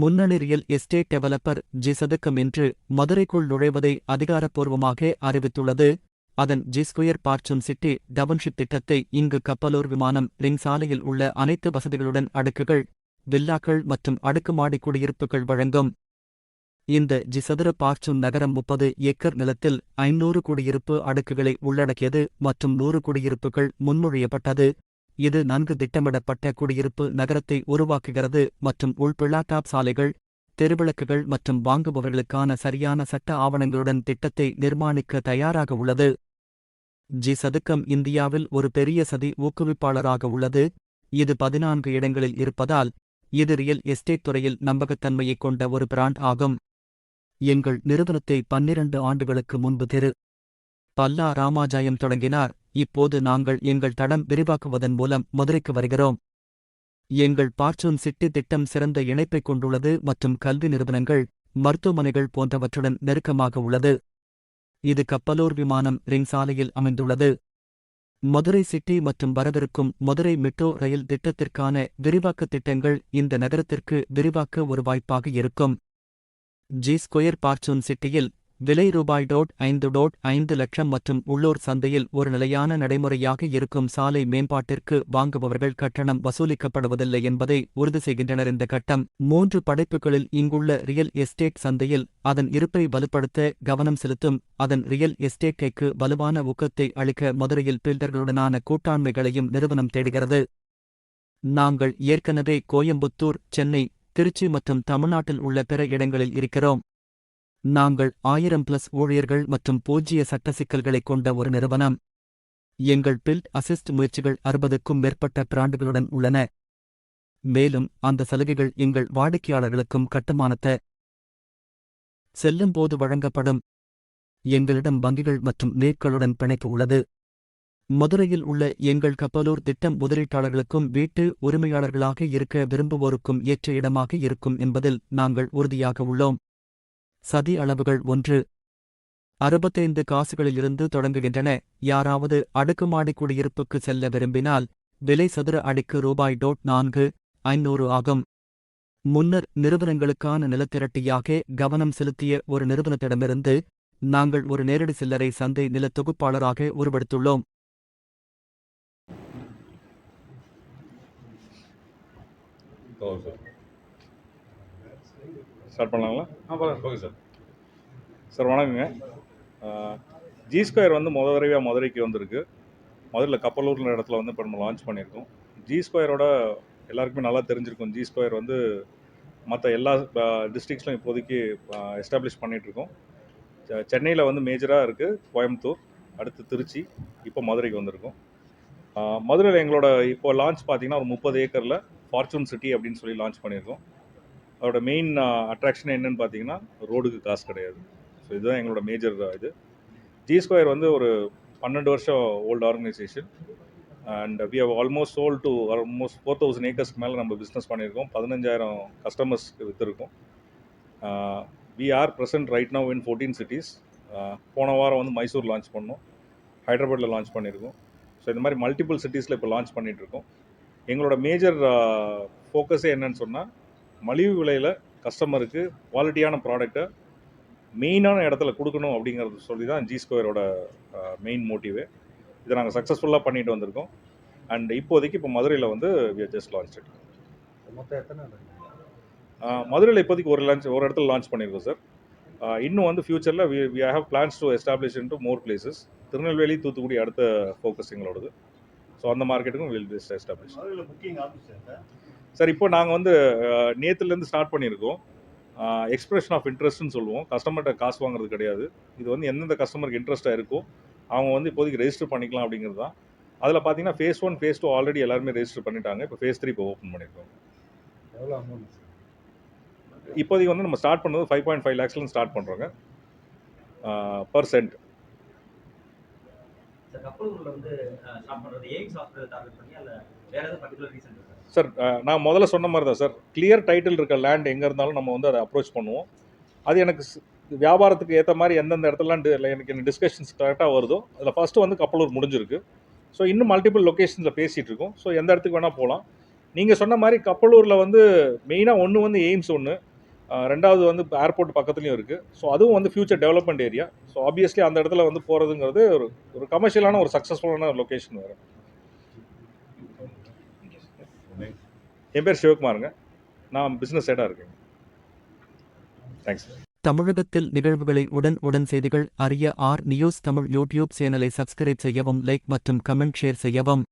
முன்னணி real estate developer G சதுக்கம் இன்று மதுரைக்குள் நுழைவதை அதிகாரப்பூர்வமாக அறிவித்துள்ளது. அதன் G Square Fortune City township திட்டத்தை இங்கு கப்பலூர் விமானம் ரிங் சாலையில் உள்ள அனைத்து வசதிகளுடன் அடுக்குகள் வில்லாக்கள் மற்றும் அடுக்குமாடி குடியிருப்புகள் வழங்கும். இந்த ஜி சதுர நகரம் முப்பது ஏக்கர் நிலத்தில் ஐநூறு குடியிருப்பு அடுக்குகளை உள்ளடக்கியது மற்றும் நூறு குடியிருப்புகள் முன்மொழியப்பட்டது. இது நன்கு திட்டமிடப்பட்ட குடியிருப்பு நகரத்தை உருவாக்குகிறது மற்றும் உள்பிளாட்டாப் சாலைகள் தெருவிளக்குகள் மற்றும் வாங்குபவர்களுக்கான சரியான சட்ட ஆவணங்களுடன் திட்டத்தை நிர்மாணிக்க தயாராக உள்ளது. ஜி சதுக்கம் இந்தியாவில் ஒரு பெரிய சதி ஊக்குவிப்பாளராக உள்ளது. இது பதினான்கு இடங்களில் இருப்பதால் இது ரியல் எஸ்டேட் துறையில் நம்பகத்தன்மையைக் கொண்ட ஒரு பிராண்ட் ஆகும். எங்கள் நிறுவனத்தை பன்னிரண்டு ஆண்டுகளுக்கு முன்பு திரு. பல்லா ராமாஜாயம் தொடங்கினார். இப்போது நாங்கள் எங்கள் தடம் விரிவாக்குவதன் மூலம் மதுரைக்கு வருகிறோம். எங்கள் பார்ச்சூன் சிட்டி திட்டம் சிறந்த இணைப்பைக் கொண்டுள்ளது மற்றும் கல்வி நிறுவனங்கள் மருத்துவமனைகள் போன்றவற்றுடன் நெருக்கமாக உள்ளது. இது கப்பலூர் விமானம் ரிங் சாலையில் அமைந்துள்ளது. மதுரை சிட்டி மற்றும் வரவிருக்கும் மதுரை மெட்ரோ ரயில் திட்டத்திற்கான விரிவாக்க திட்டங்கள் இந்த நகரத்திற்கு விரிவாக்க ஒரு வாய்ப்பாக இருக்கும். ஜி ஸ்கொயர் பார்ச்சூன் சிட்டியில் விலை ரூபாய் டோட் ஐந்து டோட் ஐந்து லட்சம் மற்றும் உள்ளூர் சந்தையில் ஒரு நிலையான நடைமுறையாக இருக்கும் சாலை மேம்பாட்டிற்கு வாங்குபவர்கள் கட்டணம் வசூலிக்கப்படுவதில்லை என்பதை உறுதி செய்கின்றனர். இந்த கட்டம் மூன்று படைப்புகளில் இங்குள்ள ரியல் எஸ்டேட் சந்தையில் அதன் இருப்பை வலுப்படுத்த கவனம் செலுத்தும். அதன் ரியல் எஸ்டேட்கைக்கு வலுவான ஊக்கத்தை அளிக்க மதுரையில் பில்டர்களுடனான கூட்டாண்மைகளையும் நிறுவனம் தேடுகிறது. நாங்கள் ஏற்கனவே கோயம்புத்தூர் சென்னை திருச்சி மற்றும் தமிழ்நாட்டில் உள்ள பிற இடங்களில் இருக்கிறோம். நாங்கள் ஆயிரம் பிளஸ் ஊழியர்கள் மற்றும் பூஜ்ய சட்ட சிக்கல்களைக் கொண்ட ஒரு நிறுவனம். எங்கள் பில்ட் அசிஸ்ட் முயற்சிகள் அறுபதுக்கும் மேற்பட்ட பிராண்டுகளுடன் உள்ளன. மேலும் அந்த சலுகைகள் எங்கள் வாடிக்கையாளர்களுக்கும் கட்டுமானத்த செல்லும்போது வழங்கப்படும். எங்களிடம் வங்கிகள் மற்றும் நேர்களுடன் பிணைப்பு உள்ளது. மதுரையில் உள்ள எங்கள் கப்பலூர் திட்டம் முதலீட்டாளர்களுக்கும் வீட்டு உரிமையாளர்களாக இருக்க விரும்புவோருக்கும் ஏற்ற இடமாக இருக்கும் என்பதில் நாங்கள் உறுதியாக உள்ளோம். சதி அளவுகள் ஒன்று. அறுபத்தைந்து காசுகளிலிருந்து தொடங்குகின்றன. யாராவது அடுக்குமாடி குடியிருப்புக்கு செல்ல விரும்பினால் விலை சதுர அடிக்கு ரூபாய் டோட் நான்கு ஐநூறு ஆகும். முன்னர் நிறுவனங்களுக்கான நிலத்திரட்டியாக கவனம் செலுத்திய ஒரு நிறுவனத்திடமிருந்து நாங்கள் ஒரு நேரடி சில்லறை சந்தை நில தொகுப்பாளராக உருவெடுத்துள்ளோம். ஓகே ஸ்டார்ட் பண்ணலாங்களா? ஆ ஓகே சார் சார் வணக்கங்க. ஜி ஸ்கொயர் வந்து முத தடவையாக மதுரைக்கு வந்திருக்கு. மதுரையில் கப்பலூர்ன்ற இடத்துல வந்து இப்போ நம்ம லான்ச் பண்ணியிருக்கோம். ஜி ஸ்கொயரோட எல்லாருக்குமே நல்லா தெரிஞ்சிருக்கும். ஜி ஸ்கொயர் வந்து மற்ற எல்லா டிஸ்ட்ரிக்ஸ்லையும் இப்போதைக்கு எஸ்டாப்ளிஷ் பண்ணிகிட்ருக்கோம் சென்னையில் வந்து மேஜராக இருக்குது கோயம்புத்தூர் அடுத்து திருச்சி இப்போ மதுரைக்கு வந்திருக்கோம். மதுரையில் எங்களோட இப்போ லான்ச் பார்த்தீங்கன்னா ஒரு முப்பது ஏக்கரில் ஃபார்ச்சூன் சிட்டி அப்படின்னு சொல்லி லான்ச் பண்ணியிருக்கோம். அதோட மெயின் அட்ராக்ஷன் என்னன்னு பார்த்தீங்கன்னா ரோடுக்கு காசு கிடையாது. ஸோ இதுதான் எங்களோட மேஜர் இது. ஜி ஸ்கொயர் வந்து ஒரு பன்னெண்டு வருஷம் old organisation and we have almost sold to almost four thousand ஏக்கர்ஸ்க்கு மேலே நம்ம பிஸ்னஸ் பண்ணியிருக்கோம். பதினஞ்சாயிரம் கஸ்டமர்ஸ்க்கு விற்றுருக்கோம் we are present right now in fourteen cities போன வாரம் வந்து மைசூர் லான்ச் பண்ணோம். ஹைதராபாத்தில் லான்ச் பண்ணியிருக்கோம். ஸோ இந்த மாதிரி மல்டிபிள் சிட்டிஸில் இப்போ லான்ச் பண்ணிகிட்ருக்கோம் எங்களோட மேஜர் ஃபோக்கஸே என்னன்னு சொன்னால் மலிவு விலையில் கஸ்டமருக்கு குவாலிட்டியான ப்ராடக்டை மெயினான இடத்துல கொடுக்கணும் அப்படிங்கிறது சொல்லி தான் ஜி ஸ்கொயரோட மெயின் மோட்டிவே இதை நாங்கள் சக்ஸஸ்ஃபுல்லாக பண்ணிட்டு வந்திருக்கோம். அண்ட் இப்போதைக்கு இப்போ மதுரையில் வந்து வி ஜஸ்ட் லான்ச் மொத்தம் எத்தனை மதுரையில் இப்போதைக்கு ஒரு லான்ச் ஒரு இடத்துல லான்ச் பண்ணியிருக்கோம் சார் இன்னும் வந்து ஃப்யூச்சரில் we we have plans to establish in two more places Tirunelveli Thoothukudi அடுத்த ஃபோக்கஸ் எங்களோடது. ஸோ அந்த மார்க்கெட்டுக்கும் வில் எஸ்டாப்ளிஷ் சார் இப்போ நாங்கள் வந்து நேற்றுலேருந்து ஸ்டார்ட் பண்ணியிருக்கோம். எக்ஸ்பிரஷன் ஆஃப் இன்ட்ரெஸ்ட்னு சொல்லுவோம். கஸ்டமர்கிட்ட காசு வாங்குறது கிடையாது. இது வந்து எந்தெந்த கஸ்டமருக்கு இன்ட்ரெஸ்ட்டாக இருக்கோ அவங்க வந்து இப்போதைக்கு ரெஜிஸ்டர் பண்ணிக்கலாம் அப்படிங்கிறது தான். அதில் பார்த்தீங்கன்னா phase one phase two already எல்லாருமே ரெஜிஸ்டர் பண்ணிட்டாங்க. இப்போ ஃபேஸ் த்ரீ இப்போ ஓப்பன் பண்ணியிருக்கோம். எவ்வளோ அமௌண்ட் சார் இப்போதைக்கு வந்து நம்ம ஸ்டார்ட் பண்ணது ஃபைவ் பாயிண்ட் ஃபைவ் லேக்ஸ்லேருந்து ஸ்டார்ட் பண்ணுறோங்க பர் சென்ட் கப்பலூர்ல வந்து ஸ்டார்ட் பண்றது எய்ம்ஸ் ஹாஸ்பிட்டல் டார்கெட் பண்ணி அல்ல வேற ஏதாவது பர்டிகுலர் ரீசன் இருக்கா? சார் நான் முதல்ல சொன்ன மாதிரி தான் சார். கிளியர் டைட்டில் இருக்க லேண்ட் எங்கே இருந்தாலும் நம்ம வந்து அதை அப்ரோச் பண்ணுவோம். அது எனக்கு ஸ்- வியாபாரத்துக்கு ஏற்ற மாதிரி எந்தெந்த இடத்துலலாம் எனக்கு என்ன டிஸ்கஷன்ஸ் கரெக்டாக வருதோ அதில் ஃபஸ்ட்டு வந்து கப்பலூர் முடிஞ்சிருக்கு. ஸோ இன்னும் மல்டிபிள் லொக்கேஷன்ஸில் பேசிகிட்டு இருக்கோம். ஸோ எந்த இடத்துக்கு வேணால் போகலாம் நீங்கள் சொன்ன மாதிரி கப்பலூரில் வந்து மெயினாக ஒன்று வந்து எய்ம்ஸ் ஒன்று ரெண்டாவது வந்து ஏர்போர்ட் பக்கத்துலேயும் இருக்குது ஸோ அதுவும் வந்து future development area so obviously அந்த இடத்துல வந்து போகிறதுங்கிறது ஒரு ஒரு கமர்ஷியலான ஒரு சக்ஸஸ்ஃபுல்லான லொக்கேஷன் வேறு. என் பேர் சிவகுமாருங்க. நான் பிஸ்னஸ் ஹெடாக இருக்கேங்க. தேங்க்ஸ் தமிழகத்தில் நிகழ்வுகளை உடன் உடன் செய்திகள் அறிய ஆர் நியூஸ் தமிழ் யூடியூப் சேனலை சப்ஸ்கிரைப் செய்யவும் லைக் மற்றும் கமெண்ட் ஷேர் செய்யவும்.